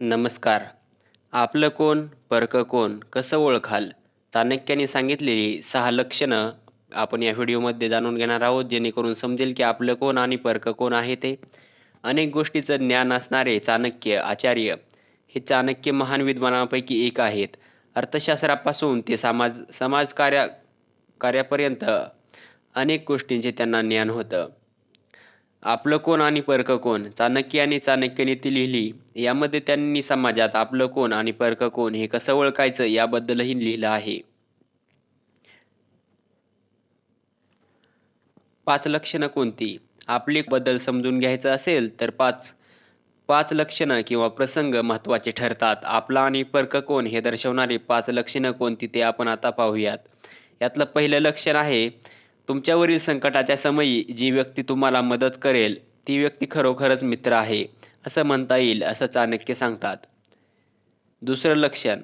नमस्कार. आपलं कोण परकं कोण कसं ओळखाल? चाणक्याने सांगितलेली सहा लक्षणं आपण या व्हिडिओमध्ये जाणून घेणार आहोत जेणेकरून समजेल की आपलं कोण आणि परकं कोण आहे ते. अनेक गोष्टीचं ज्ञान असणारे चाणक्य आचार्य हे चाणक्य महान विद्वानांपैकी एक आहेत. अर्थशास्त्रापासून ते समाज समाजकार्या कार्यापर्यंत अनेक गोष्टींचे त्यांना ज्ञान होतं. आपलं कोण आणि परकं कोण? चाणक्य आणि चाणक्य नीती लिहिली. यामध्ये त्यांनी समाजात आपलं कोण आणि परकं कोण हे कसं ओळखायचं याबद्दलही लिहिलं आहे. पाच लक्षणं कोणती? आपली बद्दल समजून घ्यायचं असेल तर पाच पाच लक्षणं किंवा प्रसंग महत्त्वाचे ठरतात. आपला आणि परकं कोण हे दर्शवणारी पाच लक्षणं कोणती ते आपण आता पाहूयात. यातलं पहिलं लक्षण आहे तुमच्यावरील संकटाच्या समयी जी व्यक्ती तुम्हाला मदत करेल ती व्यक्ती खरोखरच मित्र आहे असं म्हणता येईल असं चाणक्य सांगतात. दुसरं लक्षण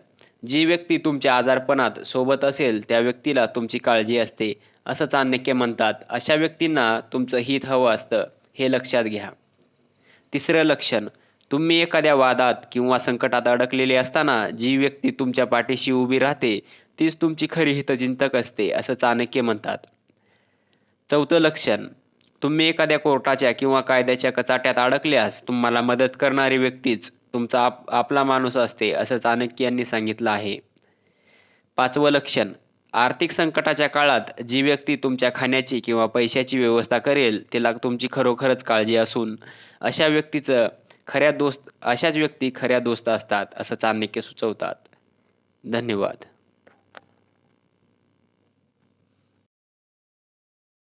जी व्यक्ती तुमच्या आजारपणात सोबत असेल त्या व्यक्तीला तुमची काळजी असते असं चाणक्य म्हणतात. अशा व्यक्तींना तुमचं हित हवं असतं हे लक्षात घ्या. तिसरं लक्षण तुम्ही एखाद्या वादात किंवा संकटात अडकलेले असताना जी व्यक्ती तुमच्या पाठीशी उभी राहते तीच तुमची खरी हितचिंतक असते असं चाणक्य म्हणतात. चौथं लक्षण तुम्ही एखाद्या कोर्टाच्या किंवा कायद्याच्या कचाट्यात अडकल्यास तुम्हाला मदत करणारी व्यक्तीच तुमचा आप आपला माणूस असते असं चाणक्य यांनी सांगितलं आहे. पाचवं लक्षण आर्थिक संकटाच्या काळात जी व्यक्ती तुमच्या खाण्याची किंवा पैशाची व्यवस्था करेल तिला तुमची खरोखरच काळजी असून अशा व्यक्तीचं खऱ्या दोस्त अशाच व्यक्ती खऱ्या दोस्त असतात असं चाणक्य सुचवतात. धन्यवाद.